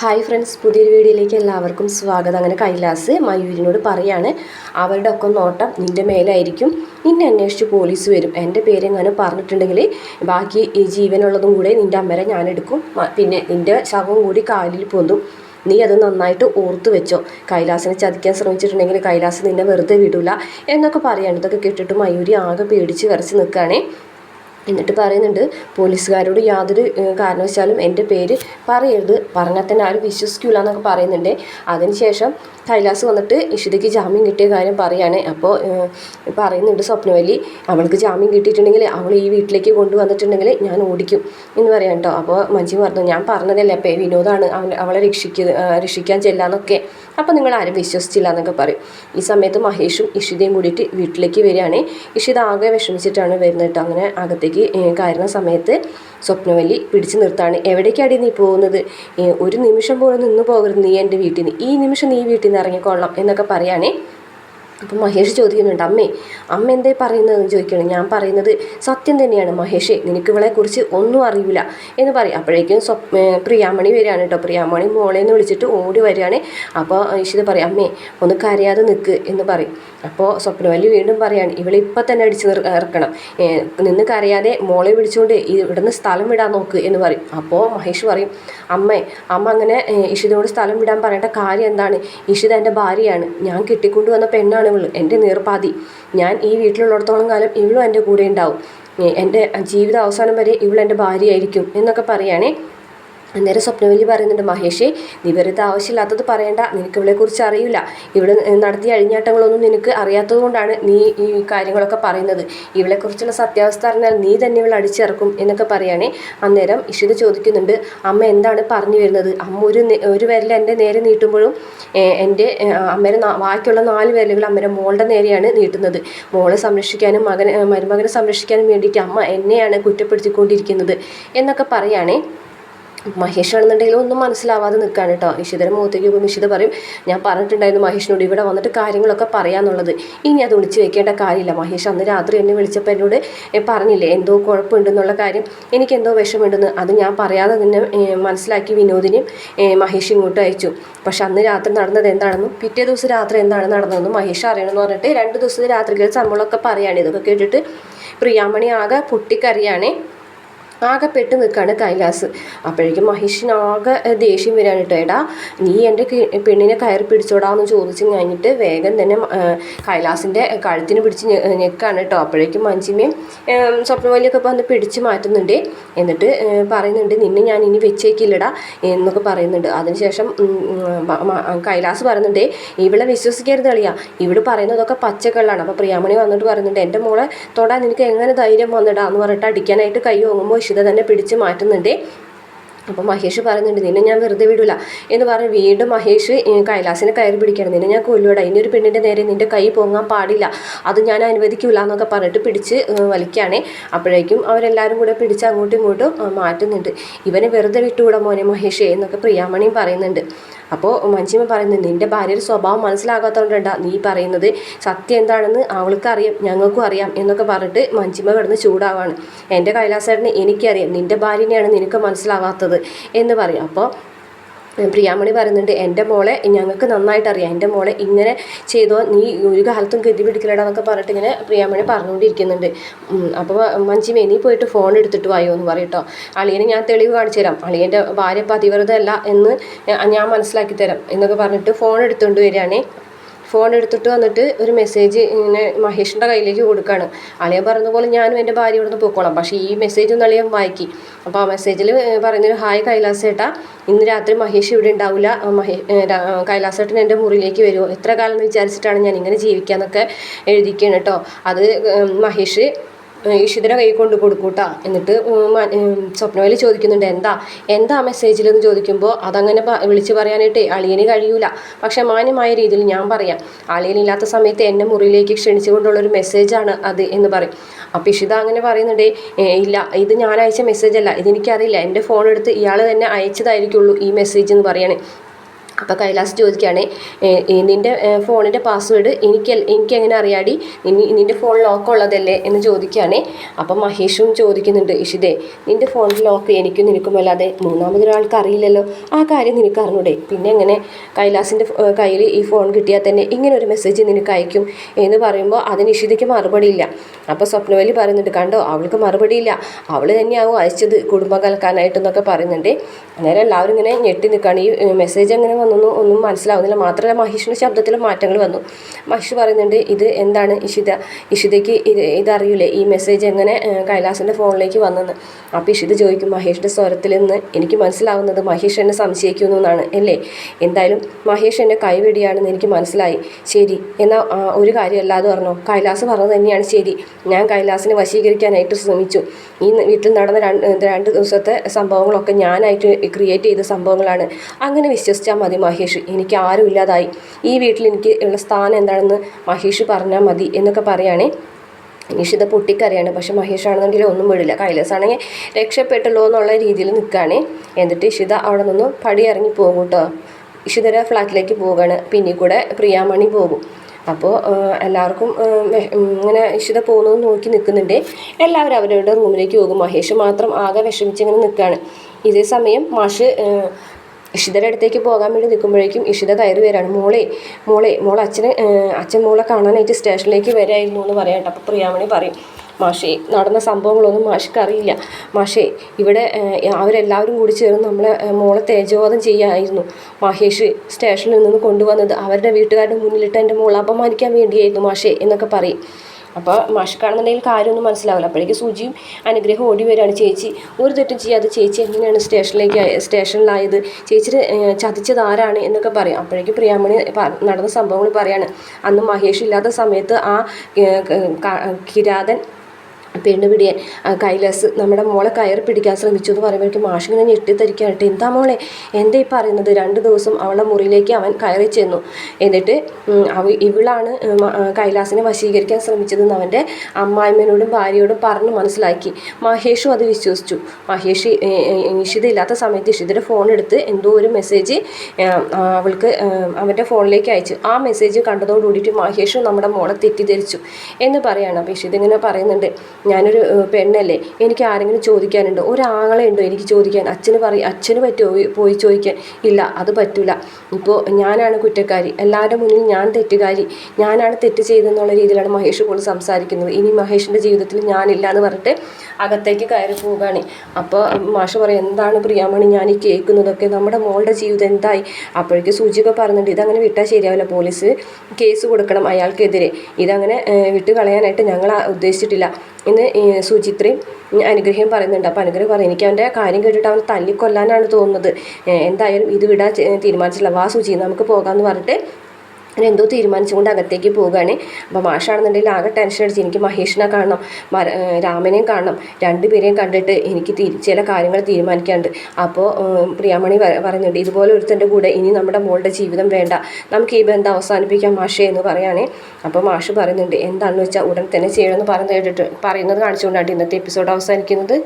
Hi friends പുതിയൊരു വീഡിയോയിലേക്ക് എല്ലാവർക്കും സ്വാഗതം. അങ്ങനെ കൈലാസ് മയൂരിനോട് പറയാണ് അവരുടെ ഒക്കെ നോട്ടം നിന്റെ മേലായിരിക്കും. നിന്നെ അന്വേഷിച്ച് പോലീസ് വരും. എന്റെ പേരെങ്ങാനും പറഞ്ഞിട്ടുണ്ടെങ്കിൽ ബാക്കി ഈ ജീവനുള്ളതും കൂടെ നിന്റെ അമ്മരെ ഞാൻ എടുക്കും. പിന്നെ നിന്റെ ശവം കൂടി കാലിൽ പൊന്തും. നീ അത് നന്നായിട്ട് ഓർത്തു വെച്ചോ. കൈലാസിനെ ചതിക്കാൻ ശ്രമിച്ചിട്ടുണ്ടെങ്കിൽ കൈലാസ് നിന്നെ വെറുതെ വിടില്ല എന്നൊക്കെ പറയാണ്. ഇതൊക്കെ കേട്ടിട്ട് മയൂരി ആകെ പേടിച്ച് വരച്ച് നിൽക്കുകയാണേ എന്നിട്ട് പറയുന്നുണ്ട് പോലീസുകാരോട് യാതൊരു കാരണവശാലും എന്റെ പേര് പറയരുത്. പറഞ്ഞാൽ തന്നെ ആരും വിശ്വസിക്കില്ല എന്നൊക്കെ പറയുന്നുണ്ട്. അതിനുശേഷം കൈലാസ് വന്നിട്ട് ഇഷിതയ്ക്ക് ജാമ്യം കിട്ടിയ കാര്യം പറയുകയാണ് അപ്പോൾ പറയുന്നുണ്ട് സ്വപ്നവല്ലി അവൾക്ക് ജാമ്യം കിട്ടിയിട്ടുണ്ടെങ്കിൽ അവൾ ഈ വീട്ടിലേക്ക് കൊണ്ടുവന്നിട്ടുണ്ടെങ്കിൽ ഞാൻ ഓടിക്കും എന്ന് പറയാം കേട്ടോ. അപ്പോൾ മഞ്ജു പറഞ്ഞു ഞാൻ പറഞ്ഞതല്ലേ അപ്പോൾ വിനോദാണ്. അവൻ അവളെ രക്ഷിക്കുക രക്ഷിക്കാൻ ചെല്ലാന്നൊക്കെ. അപ്പോൾ നിങ്ങൾ ആരും വിശ്വസിച്ചില്ല എന്നൊക്കെ പറയും. ഈ സമയത്ത് മഹേഷും ഇഷിതയും കൂടിയിട്ട് വീട്ടിലേക്ക് വരികയാണ്. ഇഷിത ആകെ വിഷമിച്ചിട്ടാണ് വരുന്നത് കേട്ടോ. അങ്ങനെ അകത്തേക്ക് കയറുന്ന സമയത്ത് സ്വപ്നവല്ലി പിടിച്ചു നിർത്താണ് എവിടേക്കാടി നീ പോകുന്നത്? ഒരു നിമിഷം പോലും നിന്ന് പോകരുത് നീ എന്റെ വീട്ടിൽ നിന്ന്. ഈ നിമിഷം നീ വീട്ടിൽ നിന്ന് ഇറങ്ങിക്കൊള്ളാം എന്നൊക്കെ പറയുകയാണേ അപ്പം മഹേഷ് ചോദിക്കുന്നുണ്ട് അമ്മേ അമ്മ എന്തേ പറയുന്നതെന്ന് ചോദിക്കണം. ഞാൻ പറയുന്നത് സത്യം തന്നെയാണ് മഹേഷേ നിനക്ക് ഇവളെ കുറിച്ച് ഒന്നും അറിയില്ല. എന്ന് പറയും. അപ്പോഴേക്കും സ്വ പ്രിയാമണി വരികയാണ് കേട്ടോ. പ്രിയാമണി മോളെ എന്ന് വിളിച്ചിട്ട് ഓടി വരികയാണ്. അപ്പോൾ ഇഷിത പറയും അമ്മേ ഒന്ന് കരയാതെ നിൽക്ക് എന്ന് പറയും. അപ്പോൾ സ്വപ്നവല്ലി വീണ്ടും പറയാണ് ഇവളെ ഇപ്പം തന്നെ അടിച്ച് ഇറക്കണം. നിന്ന് കരയാതെ മോളെ വിളിച്ചുകൊണ്ട് ഇവിടുന്ന് സ്ഥലം വിടാൻ നോക്ക് എന്ന് പറയും. അപ്പോൾ മഹേഷ് പറയും അമ്മേ അമ്മ അങ്ങനെ ഏർ ഇഷിതയോട് സ്ഥലം വിടാൻ പറയേണ്ട കാര്യം എന്താണ്? ഇഷിത എന്റെ ഭാര്യയാണ്. ഞാൻ കെട്ടിക്കൊണ്ടുവന്ന പെണ്ണാണ്. ഇവൾ എന്റെ നീർപ്പാതി ഞാൻ ഈ വീട്ടിലുള്ളിടത്തോളം കാലം ഇവളും എന്റെ കൂടെ ഉണ്ടാവും. എന്റെ ജീവിത അവസാനം വരെ ഇവൾ എന്റെ ഭാര്യയായിരിക്കും എന്നൊക്കെ പറയുകയാണേ. അന്നേരം സ്വപ്നവല്ലി പറയുന്നുണ്ട് മഹേഷേ നീ വെറുതെ ആവശ്യമില്ലാത്തത് പറയണ്ട നിനക്ക് ഇവളെക്കുറിച്ച് അറിയില്ല. ഇവിടെ നടത്തിയ അഴിഞ്ഞാട്ടങ്ങളൊന്നും നിനക്ക് അറിയാത്തത് കൊണ്ടാണ് നീ ഈ കാര്യങ്ങളൊക്കെ പറയുന്നത്. ഇവളെക്കുറിച്ചുള്ള സത്യാവസ്ഥ അറിഞ്ഞാൽ നീ തന്നെ ഇവളെ അടിച്ചിറക്കും എന്നൊക്കെ പറയുകയാണേ. അന്നേരം ഇഷിത ചോദിക്കുന്നുണ്ട് അമ്മ എന്താണ് പറഞ്ഞു വരുന്നത്? അമ്മ ഒരു ഒരു വിരൽ എന്റെ നേരെ നീട്ടുമ്പോഴും എന്റെ അമ്മയുടെ ബാക്കിയുള്ള നാല് വിരലുകൾ അമ്മയുടെ മോളുടെ നേരെയാണ് നീട്ടുന്നത്. മോളെ സംരക്ഷിക്കാനും മകനെ മരുമകനെ സംരക്ഷിക്കാനും വേണ്ടിയിട്ട് അമ്മ എന്നെയാണ് കുറ്റപ്പെടുത്തിക്കൊണ്ടിരിക്കുന്നത് എന്നൊക്കെ പറയുകയാണേ. മഹേഷ് ആണെന്നുണ്ടെങ്കിൽ ഒന്നും മനസ്സിലാവാതെ നിൽക്കുകയാണ് കേട്ടോ. ഇഷിതയുടെ മുഖത്തേക്ക് പോകുമ്പോൾ ഇഷിത പറയും ഞാൻ പറഞ്ഞിട്ടുണ്ടായിരുന്നു മഹേഷിനോട് ഇവിടെ വന്നിട്ട് കാര്യങ്ങളൊക്കെ പറയാന്നുള്ളത്. ഇനി അത് വിളിച്ച് വെക്കേണ്ട കാര്യമില്ല. മഹേഷ് അന്ന് രാത്രി എന്നെ വിളിച്ചപ്പോൾ എന്നോട് പറഞ്ഞില്ലേ എന്തോ കുഴപ്പമുണ്ടെന്നുള്ള കാര്യം? എനിക്ക് എന്തോ വിഷമമുണ്ടെന്ന്. അത് ഞാൻ പറയാതെ തന്നെ മനസ്സിലാക്കി വിനോദിനെയും മഹേഷ് ഇങ്ങോട്ട് അയച്ചു. പക്ഷെ അന്ന് രാത്രി നടന്നത് എന്താണെന്നും പിറ്റേ ദിവസം രാത്രി എന്താണ് നടന്നതെന്നും മഹേഷ് അറിയണമെന്ന് പറഞ്ഞിട്ട് രണ്ട് ദിവസത്തെ രാത്രികൾ സംഭവങ്ങളൊക്കെ പറയുകയാണ് ഇതൊക്കെ കേട്ടിട്ട് പ്രിയാമണി ആകെ പൊട്ടിക്കറിയാണേ ആകെ പെട്ട് നിൽക്കുകയാണ് കൈലാസ്. അപ്പോഴേക്കും മഹേഷിന് ആകെ ഏ, ദേഷ്യം വരികയാണ് കേട്ടോ. എടാ നീ എന്റെ പെണ്ണിനെ കയറി പിടിച്ചോടാന്ന് ചോദിച്ചു കഴിഞ്ഞിട്ട് വേഗം തന്നെ കൈലാസിന്റെ കഴുത്തിന് പിടിച്ച് ഞെക്കാണ് കേട്ടോ. അപ്പോഴേക്കും മഞ്ചിമയും സ്വപ്നവലിയൊക്കെ വന്ന് പിടിച്ച് മാറ്റുന്നുണ്ട്. എന്നിട്ട് പറയുന്നുണ്ട് നിന്നെ ഞാൻ ഇനി വെച്ചേക്കില്ലടാ എന്നൊക്കെ പറയുന്നുണ്ട്. അതിനുശേഷം കൈലാസ് പറയുന്നുണ്ട് ഇവളെ വിശ്വസിക്കരുത് കളിയാ ഇവൾ പറയുന്നതൊക്കെ പച്ചക്കള്ളാണ്. അപ്പോൾ പ്രിയാമണി വന്നിട്ട് പറയുന്നുണ്ട് എന്റെ മോളെ തൊടാൻ നിനക്ക് എങ്ങനെ ധൈര്യം വന്നിടാ? എന്ന് പറഞ്ഞിട്ട് അടിക്കാനായിട്ട് കൈ ഓങ്ങുമ്പോൾ ഇഷിത തന്നെ പിടിച്ചു മാറ്റുന്നുണ്ട്. അപ്പം മഹേഷ് പറയുന്നുണ്ട് നിന്നെ ഞാൻ വെറുതെ വിടില്ല എന്ന് പറഞ്ഞ് വീണ്ടും മഹേഷ് കൈലാസിനെ കയറി പിടിക്കണം നിന്നെ ഞാൻ കൊല്ലൂടാ ഇനി ഒരു പെണ്ണിന്റെ നേരെ നിന്റെ കൈ പോങ്ങാൻ പാടില്ല. അത് ഞാൻ അനുവദിക്കില്ല എന്നൊക്കെ പറഞ്ഞിട്ട് പിടിച്ച് വലിക്കുകയാണേ. അപ്പോഴേക്കും അവരെല്ലാവരും കൂടെ പിടിച്ച് അങ്ങോട്ടും ഇങ്ങോട്ടും മാറ്റുന്നുണ്ട്. ഇവനെ വെറുതെ വിട്ടുകൂടാ മോനെ മഹേഷ് എന്നൊക്കെ പ്രിയാമണിയും പറയുന്നുണ്ട്. അപ്പോൾ മഞ്ജിമ പറയുന്നത് നിന്റെ ഭാര്യയുടെ സ്വഭാവം മനസ്സിലാകാത്തതുകൊണ്ട് നീ പറയുന്നത് സത്യം എന്താണെന്ന് അവൾക്ക് അറിയാം ഞങ്ങൾക്കും അറിയാം എന്നൊക്കെ പറഞ്ഞിട്ട് മഞ്ജിമ കിടന്ന് ചൂടാവാണ്. എന്റെ കൈലാസേട്ടന് എനിക്കറിയാം നിന്റെ ഭാര്യനെയാണ് നിനക്ക് മനസ്സിലാവാത്തത് എന്ന് പറയും. അപ്പോൾ പ്രിയാമണി പറയുന്നുണ്ട് എന്റെ മോളെ ഞങ്ങൾക്ക് നന്നായിട്ട് അറിയാം. എന്റെ മോളെ ഇങ്ങനെ ചെയ്തോ നീ ഒരു കാലത്തും ഗതി പിടിക്കലടാ എന്നൊക്കെ പറഞ്ഞിട്ട് ഇങ്ങനെ പ്രിയാമണി പറഞ്ഞുകൊണ്ടിരിക്കുന്നുണ്ട്. അപ്പോൾ മഞ്ജിമേ നീ പോയിട്ട് ഫോൺ എടുത്തിട്ട് വായോ എന്ന് പറയട്ടോ അളിയനെ ഞാൻ തെളിവ് കാണിച്ചു തരാം. അളിയന്റെ ഭാര്യ പതിവ്രതല്ല എന്ന് ഞാൻ മനസ്സിലാക്കി തരാം എന്നൊക്കെ പറഞ്ഞിട്ട് ഫോൺ എടുത്തുകൊണ്ട് വരികയാണേ. ഫോൺ എടുത്തിട്ട് വന്നിട്ട് ഒരു മെസ്സേജ് ഇങ്ങനെ മഹേഷിന്റെ കയ്യിലേക്ക് കൊടുക്കുകയാണ് അളിയൻ പറഞ്ഞതുപോലെ പോലെ ഞാനും എന്റെ ഭാര്യ ഇവിടുന്ന് പോയിക്കോളാം പക്ഷേ ഈ മെസ്സേജ് ഒന്ന് അളിയൻ വായിക്കി. അപ്പോൾ ആ മെസ്സേജിൽ പറയുന്നൊരു ഹായ് കൈലാസേട്ട ഇന്ന് രാത്രി മഹേഷ് ഇവിടെ ഉണ്ടാവില്ല മഹേ ഏ, ചേട്ടൻ എന്റെ മുറിയിലേക്ക് വരുമോ എത്ര കാലം എന്ന് വിചാരിച്ചിട്ടാണ് ഞാൻ ഇങ്ങനെ ജീവിക്കാന്നൊക്കെ എഴുതിക്കുകയാണ് കേട്ടോ അത് മഹേഷ് ഇഷിതര കൈ കൊണ്ട് കൊടുക്കൂട്ടാ. എന്നിട്ട് സ്വപ്നവേലി ചോദിക്കുന്നുണ്ട് എന്താ? എന്താ മെസ്സേജിൽ എന്ന് ചോദിക്കുമ്പോൾ അതങ്ങനെ വിളിച്ച് പറയാനായിട്ട് അളിയന് കഴിയൂല. പക്ഷെ മാന്യമായ രീതിയിൽ ഞാൻ പറയാം. അളിയനില്ലാത്ത സമയത്ത് എന്നെ മുറിയിലേക്ക് ക്ഷണിച്ചുകൊണ്ടുള്ള ഒരു മെസ്സേജാണ് അത് എന്ന് പറയും. അപ്പോൾ ഇഷിത അങ്ങനെ പറയുന്നുണ്ട് ഇല്ല ഇത് ഞാൻ അയച്ച മെസ്സേജല്ല ഇതെനിക്കറിയില്ല. എന്റെ ഫോൺ എടുത്ത് ഇയാൾ തന്നെ അയച്ചതായിരിക്കുള്ളൂ ഈ മെസ്സേജ് എന്ന് പറയണേ. അപ്പോൾ കൈലാസ് ചോദിക്കുകയാണ് നിന്റെ ഫോണിന്റെ പാസ്വേഡ് എനിക്ക് എനിക്ക് എങ്ങനെ അറിയാടി? നിന്റെ ഫോൺ ലോക്ക് ഉള്ളതല്ലേ? എന്ന് ചോദിക്കുകയാണ്. അപ്പം മഹേഷും ചോദിക്കുന്നുണ്ട് ഇഷിതേ നിന്റെ ഫോണിൽ ലോക്ക് എനിക്കും നിനക്കും അല്ലാതെ മൂന്നാമതൊരാൾക്ക് അറിയില്ലല്ലോ. ആ കാര്യം നിനക്ക് അറിഞ്ഞൂടെ? പിന്നെ എങ്ങനെ? കൈലാസിന്റെ കയ്യിൽ ഈ ഫോൺ കിട്ടിയാൽ തന്നെ ഇങ്ങനെ ഒരു മെസ്സേജ് നിനക്ക് അയക്കും? എന്ന് പറയുമ്പോൾ അതിന് ഇഷിതയ്ക്ക് മറുപടിയില്ല അപ്പോൾ സ്വപ്നവലി പറയുന്നുണ്ട് കണ്ടോ അവൾക്ക് മറുപടിയില്ല അവൾ തന്നെയാവും അയച്ചത് കുടുംബം കലക്കാനായിട്ടെന്നൊക്കെ പറയുന്നുണ്ട്. അന്നേരം എല്ലാവരും ഇങ്ങനെ ഞെട്ടി നിൽക്കുകയാണ്. ഈ മെസ്സേജ് എങ്ങനെ വന്നൊന്നും ഒന്നും മനസ്സിലാവുന്നില്ല. മാത്രമല്ല മഹേഷിന്റെ ശബ്ദത്തിൽ മാറ്റങ്ങൾ വന്നു. മഹേഷ് പറയുന്നുണ്ട് ഇത് എന്താണ് ഇഷിത? ഇഷിതയ്ക്ക് ഇത് ഇതറിയില്ലേ ഈ മെസ്സേജ് എങ്ങനെ കൈലാസിന്റെ ഫോണിലേക്ക് വന്നെന്ന്? അപ്പോൾ ഇഷിത ചോദിക്കും മഹേഷിന്റെ സ്വരത്തിൽ നിന്ന് എനിക്ക് മനസ്സിലാവുന്നത് മഹേഷ് എന്നെ സംശയിക്കുന്നു എന്നാണ് അല്ലേ? എന്തായാലും മഹേഷ് എന്നെ കൈവെടിയാണെന്ന് എനിക്ക് മനസ്സിലായി. ശരി എന്നാൽ ഒരു കാര്യം അല്ലാതെ പറഞ്ഞു. കൈലാസ് പറഞ്ഞത് തന്നെയാണ്. ശരി ഞാൻ കൈലാസിനെ വശീകരിക്കാനായിട്ട് ശ്രമിച്ചു. ഈ വീട്ടിൽ നടന്ന രണ്ട് രണ്ട് ദിവസത്തെ സംഭവങ്ങളൊക്കെ ഞാനായിട്ട് ക്രിയേറ്റ് ചെയ്ത സംഭവങ്ങളാണ്. അങ്ങനെ വിശ്വസിച്ചാൽ മതി മഹേഷ് എനിക്ക് ആരും ഇല്ലാതായി. ഈ വീട്ടിൽ എനിക്ക് ഉള്ള സ്ഥാനം എന്താണെന്ന് മഹേഷ് പറഞ്ഞാൽ മതി എന്നൊക്കെ പറയുകയാണേ നിഷിത പൊട്ടിക്കറിയാണ് പക്ഷെ മഹേഷ് ആണെന്നുണ്ടെങ്കിൽ ഒന്നും വിടില്ല. കൈലാസ് ആണെങ്കിൽ രക്ഷപ്പെട്ടല്ലോ എന്നുള്ള രീതിയിൽ നിൽക്കുകയാണ് എന്നിട്ട് ഇഷിത അവിടെ നിന്ന് പടി ഇറങ്ങി പോകും കേട്ടോ. ഇഷിതയുടെ ഫ്ലാറ്റിലേക്ക് പോവുകയാണ്. പിന്നെ കൂടെ പ്രിയാമണി പോകും. അപ്പോൾ എല്ലാവർക്കും ഇങ്ങനെ ഇഷിത പോകുന്നത് നോക്കി നിൽക്കുന്നുണ്ട്. എല്ലാവരും അവരവരുടെ റൂമിലേക്ക് പോകും. മഹേഷ് മാത്രം ആകെ വിഷമിച്ചിങ്ങനെ നിൽക്കുകയാണ് ഇതേ സമയം മാഷ് ഇഷിതയുടെ അടുത്തേക്ക് പോകാൻ വേണ്ടി നിൽക്കുമ്പോഴേക്കും ഇഷിത കയറി വരാണ്. മോളെ മോളെ മോൾ അച്ഛനെ അച്ഛൻ മോളെ കാണാനായിട്ട് സ്റ്റേഷനിലേക്ക് വരായിരുന്നു എന്ന് പറയാം അപ്പോൾ പ്രിയാമണി പറയും മാഷേ നടന്ന സംഭവങ്ങളൊന്നും മാഷിക്ക് അറിയില്ല. മാഷേ ഇവിടെ അവരെല്ലാവരും കൂടി ചേർന്ന് നമ്മളെ മോളെ തേജോവധം ചെയ്യായിരുന്നു. മഹേഷ് സ്റ്റേഷനിൽ നിന്ന് കൊണ്ടുവന്നത് അവരുടെ വീട്ടുകാരുടെ മുന്നിലിട്ട് എന്റെ മോളെ അപമാനിക്കാൻ വേണ്ടിയായിരുന്നു മാഷേ എന്നൊക്കെ പറയും. അപ്പോൾ മാഷിക്കാണെന്നുണ്ടെങ്കിൽ കാര്യമൊന്നും മനസ്സിലാവില്ല. അപ്പോഴേക്ക് സുജിയും അനുഗ്രഹം ഓടി വരികയാണ്. ചേച്ചി ഒരു തെറ്റും ചെയ്യാതെ ചേച്ചി എങ്ങനെയാണ് സ്റ്റേഷനിലേക്ക് സ്റ്റേഷനിലായത്? ചേച്ചി ചതിച്ചത് ആരാണ് എന്നൊക്കെ പറയും. അപ്പോഴേക്ക് പ്രിയാമണി നടന്ന സംഭവങ്ങൾ പറയാണ്. അന്ന് മഹേഷ് ഇല്ലാത്ത സമയത്ത് ആ കിരാതൻ പെണ്ണുപിടിയൻ. കൈലാസ് നമ്മുടെ മോളെ കയറി പിടിക്കാൻ ശ്രമിച്ചു എന്ന് പറയുമ്പോഴേക്കും മാഷിങ്ങനെ ഞെട്ടിത്തരിക്കായിട്ട് എന്താ മോളെ? എന്താ ഈ പറയുന്നത്? രണ്ട് ദിവസം അവളുടെ മുറിയിലേക്ക് അവൻ കയറി ചെന്നു. എന്നിട്ട് അവ ഇവളാണ് കൈലാസിനെ വശീകരിക്കാൻ ശ്രമിച്ചതെന്ന് അവന്റെ അമ്മായിമ്മനോടും ഭാര്യയോടും പറഞ്ഞ് മനസ്സിലാക്കി. മഹേഷും അത് വിശ്വസിച്ചു. മഹേഷ് ഇഷിത ഇല്ലാത്ത സമയത്ത് ഇഷിതയുടെ ഫോൺ എടുത്ത് എന്തോ ഒരു മെസ്സേജ് അവൾക്ക് അവന്റെ ഫോണിലേക്ക് അയച്ചു. ആ മെസ്സേജ് കണ്ടതോടുകൂടിയിട്ട് മഹേഷും നമ്മുടെ മോളെ തെറ്റിദ്ധരിച്ചു എന്ന് പറയാണ്. അപ്പോൾ ഇഷിത ഇങ്ങനെ പറയുന്നുണ്ട്. ഞാനൊരു പെണ്ണല്ലേ? എനിക്ക് ആരെങ്കിലും ചോദിക്കാനുണ്ടോ? ഒരാളെ ഉണ്ടോ എനിക്ക് ചോദിക്കാൻ? അച്ഛന് പറയും അച്ഛന് പറ്റുമോ പോയി ചോദിക്കാൻ? ഇല്ല അത് പറ്റില്ല ഇപ്പോൾ ഞാനാണ് കുറ്റക്കാരി. എല്ലാവരുടെ മുന്നിൽ ഞാൻ തെറ്റുകാരി. ഞാനാണ് തെറ്റ് ചെയ്തെന്നുള്ള രീതിയിലാണ് മഹേഷ് പോലും സംസാരിക്കുന്നത്. ഇനി മഹേഷിന്റെ ജീവിതത്തിൽ ഞാനില്ല എന്ന് പറഞ്ഞിട്ട് അകത്തേക്ക് കയറി പോവുകയാണ്. അപ്പോൾ മാഷ് പറയും എന്താണ് പ്രിയാമണി? ഞാൻ ഈ കേൾക്കുന്നതൊക്കെ നമ്മുടെ മോളുടെ ജീവിതം എന്തായി? അപ്പോഴേക്ക് സൂചിയൊക്കെ പറഞ്ഞിട്ടുണ്ട് ഇതങ്ങനെ വിട്ടാൽ ശരിയാവില്ല. പോലീസ് കേസ് കൊടുക്കണം അയാൾക്കെതിരെ. ഇതങ്ങനെ വിട്ടു കളയാനായിട്ട് ഞങ്ങൾ ഉദ്ദേശിച്ചിട്ടില്ല. എന്ന് സുചിത്രയും അനുഗ്രഹം പറയുന്നുണ്ട്. അപ്പോൾ അനുഗ്രഹം പറയും എനിക്ക് അവന്റെ കാര്യം കേട്ടിട്ട് അവൻ തല്ലിക്കൊല്ലാനാണ് തോന്നുന്നത്. എന്തായാലും ഇത് വിടാൻ തീരുമാനിച്ചില്ല വാ സുചി നമുക്ക് പോകാമെന്ന് പറഞ്ഞിട്ട് അങ്ങനെ എന്തോ തീരുമാനിച്ചുകൊണ്ട് അകത്തേക്ക് പോവുകയാണ്. അപ്പോൾ മാഷാണെന്നുണ്ടെങ്കിൽ ആകെ ടെൻഷൻ അടിച്ച് എനിക്ക് മഹേഷിനെ കാണണം രാമനെയും കാണണം. രണ്ടുപേരെയും കണ്ടിട്ട് എനിക്ക് ചില കാര്യങ്ങൾ തീരുമാനിക്കാണ്ട് അപ്പോൾ പ്രിയാമണി പറയുന്നുണ്ട് ഇതുപോലെ ഒരുത്തന്റെ കൂടെ ഇനി നമ്മുടെ മോളുടെ ജീവിതം വേണ്ട. നമുക്ക് ഈ ബന്ധം അവസാനിപ്പിക്കാം മാഷേ എന്ന് പറയുകയാണ് അപ്പോൾ മാഷ് പറയുന്നുണ്ട് എന്താണെന്ന് വെച്ചാൽ ഉടൻ തന്നെ ചെയ്യണമെന്ന് പറഞ്ഞു കേട്ടിട്ട് പറയുന്നത് കാണിച്ചുകൊണ്ടാണ് ഇന്നത്തെ എപ്പിസോഡ് അവസാനിക്കുന്നത്.